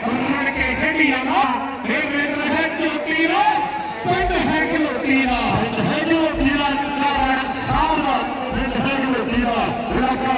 के ढेडिया ना हे रेड है चोटी रा पिंड है खलोटी रा है जो धीरा कारण सारा है जो धीरा इलाका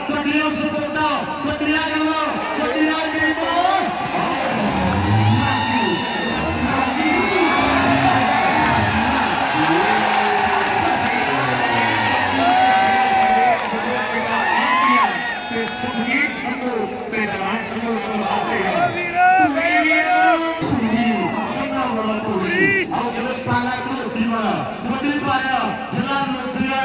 সম্বলপুর আর যেন পালাকুর বিমা গুটি পায়া জেলা মন্ত্রীরা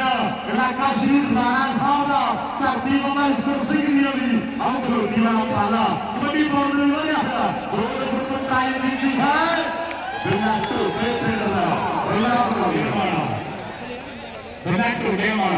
এলাকাশীর রানা সাহরা তার বিমায় সবসিগ নিয়মি আর যেন বিমা পালা গুটি পড়ল বলে আসা ওর উপর টাইম দিতে হয় ಬೆನ್ನಾಟ್ಟು ಬೇಡ ಬೆನ್ನಾಟ್ಟು ಬೇಡ